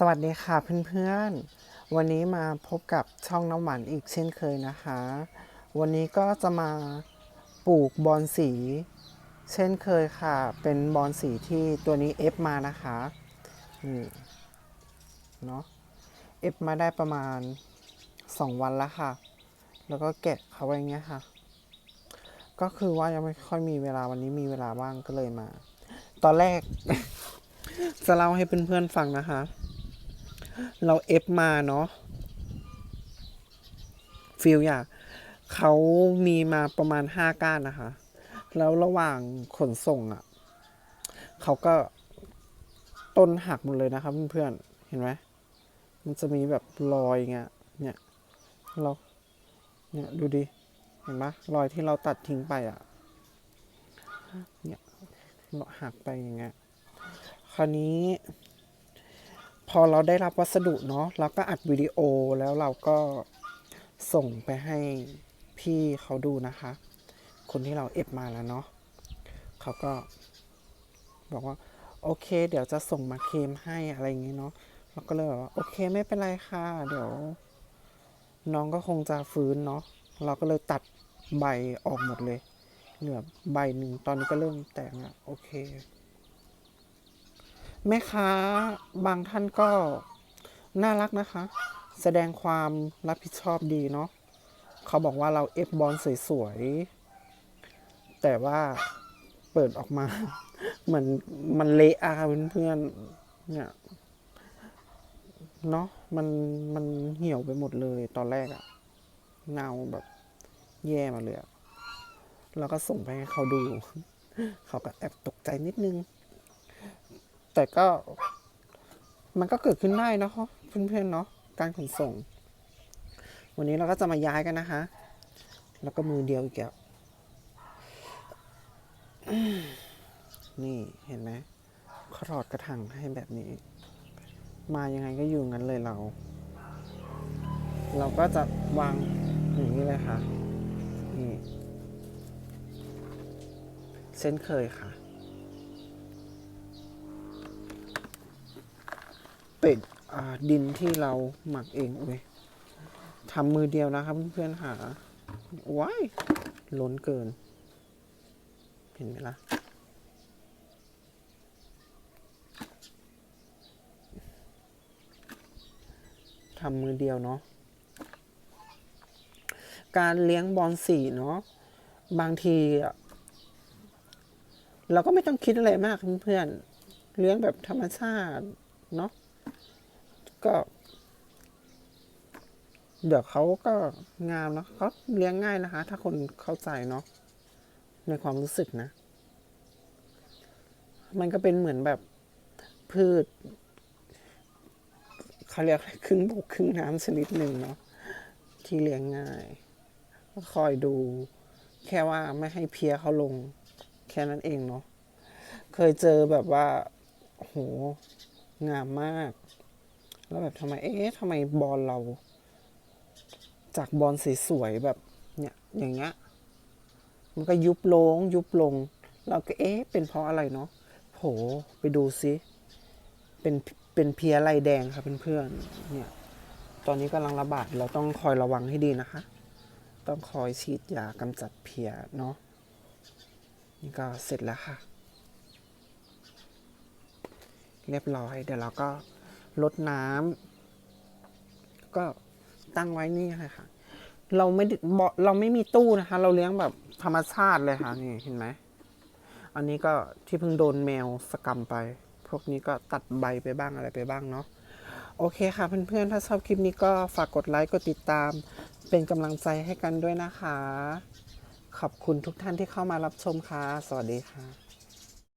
สวัสดีค่ะเพื่อนๆ วันนี้มาพบกับช่องน้ำหวานอีกเช่นเคยนะคะ วันนี้ก็จะมาปลูกบอนสี เช่นเคยค่ะ เป็นบอนสีที่ตัวนี้เอฟมานะคะนี่เนาะเอฟมาได้ประมาณ 2 วันแล้วค่ะ แล้วก็แกะเขาไว้อย่างเงี้ยค่ะ ก็คือว่ายังไม่ค่อยมีเวลาวันนี้มีเวลาว่างก็เลยมา ตอนแรก จะเล่าให้เพื่อนๆฟังนะคะ เราเอฟมาเนาะฟิลอยากเขามีมาประมาณห้าก้านนะคะ แล้วระหว่างขนส่งอะ่ะเขาก็ต้นหักหมดเลยนะครับเพื่อนๆเห็นไหมมันจะมีแบบรอยเงี้ยเนี่ยเราเนี่ยดูดิเห็นไหมรอยที่เราตัดทิ้งไปอะ่ะเนี่ยหักไปอย่างเงี้ยคราวนี้ พอเราได้รับวัสดุเนาะเราก็อัดวิดีโอแล้วเราก็ส่งไปให้พี่เขาดูนะคะ คนที่เราเอฟมาแล้วเนาะเขาก็ บอกว่า โอเค เดี๋ยวจะส่งมาเคมให้อะไรอย่างงี้เนาะเราก็เลยแบบว่าโอเคไม่เป็นไรค่ะ เดี๋ยว น้องก็คงจะฟื้นเนาะเราก็เลยตัดใบออกหมดเลย เหลือใบหนึ่งตอนนี้ก็เริ่มแตกแล้วโอเค แม่ค้าบางท่านก็น่ารักนะคะ แสดงความรับผิดชอบดีเนาะเขาบอกว่าเราเอฟบอลสวยๆ แต่ว่าเปิดออกมา เหมือนมันเละอะเพื่อนๆเนี่ยเนาะมันมันเหี่ยวไปหมดเลยตอนแรกอะเนาแบบแย่มาเลยแล้วก็ส่งไปให้เขาดู เขาก็แอบตกใจนิดนึง แต่ก็มันก็เกิดขึ้นได้นะคะเพื่อนๆเนาะการขนส่ง วันนี้เราก็จะมาย้ายกันนะคะ แล้วก็มือเดียวอีกแล้วนี่เห็นไหมขาถอดกระถางให้แบบนี้ มายังไงก็อยู่งั้นเลยเรา เราก็จะวางอย่างนี้เลยค่ะนี่เช่นเคยค่ะ เป็นดินที่เราหมักเองเว้ยทำมือเดียวนะครับเพื่อนๆหาว้ายล้นเกิน เห็นไหมล่ะทำมือเดียวเนาะการเลี้ยงบอลสีเนาะบางที เราก็ไม่ต้องคิดอะไรมากเพื่อนเลี้ยงแบบธรรมชาติเนาะ ก็ เดี๋ยวเขาก็งามเนาะเขาเลี้ยงง่ายนะคะ ถ้าคนเข้าใจเนาะในความรู้สึกนะ มันก็เป็นเหมือนแบบพืชเขาเรียกอะไรครึ่งบกครึ่งน้ำชนิดหนึ่งเนาะที่เลี้ยงง่ายก็คอยดู แค่ว่าไม่ให้เพี้ยเขาลง แค่นั้นเองเนาะเคยเจอแบบว่าโหงามมาก แล้วแบบทำไม เอ๊ะทำไมบอลเรา จากบอลสวยๆแบบเนี่ยอย่างเงี้ยมันก็ยุบลง ยุบลง เราก็เอ๊ะเป็นเพราะอะไรเนาะโหไปดูซิเป็นเป็นเพียลายแดงครับเพื่อนๆเนี่ย ตอนนี้กำลังระบาดเราต้องคอยระวังให้ดีนะคะ ต้องคอยฉีดยากำจัดเพียเนาะนี่ก็เสร็จแล้วค่ะ เรียบร้อยเดี๋ยวเราก็ ลดน้ำก็ตั้งไว้นี่เลยค่ะ เราไม่เราไม่มีตู้นะคะ เราเลี้ยงแบบธรรมชาติเลยค่ะ นี่เห็นไหมอันนี้ก็ที่เพิ่งโดนแมวสกรรมไป พวกนี้ก็ตัดใบไปบ้างอะไรไปบ้างเนาะโอเคค่ะเพื่อนๆ ถ้าชอบคลิปนี้ก็ฝากกดไลค์กดติดตาม เป็นกำลังใจให้กันด้วยนะคะ ขอบคุณทุกท่านที่เข้ามารับชมค่ะ สวัสดีค่ะ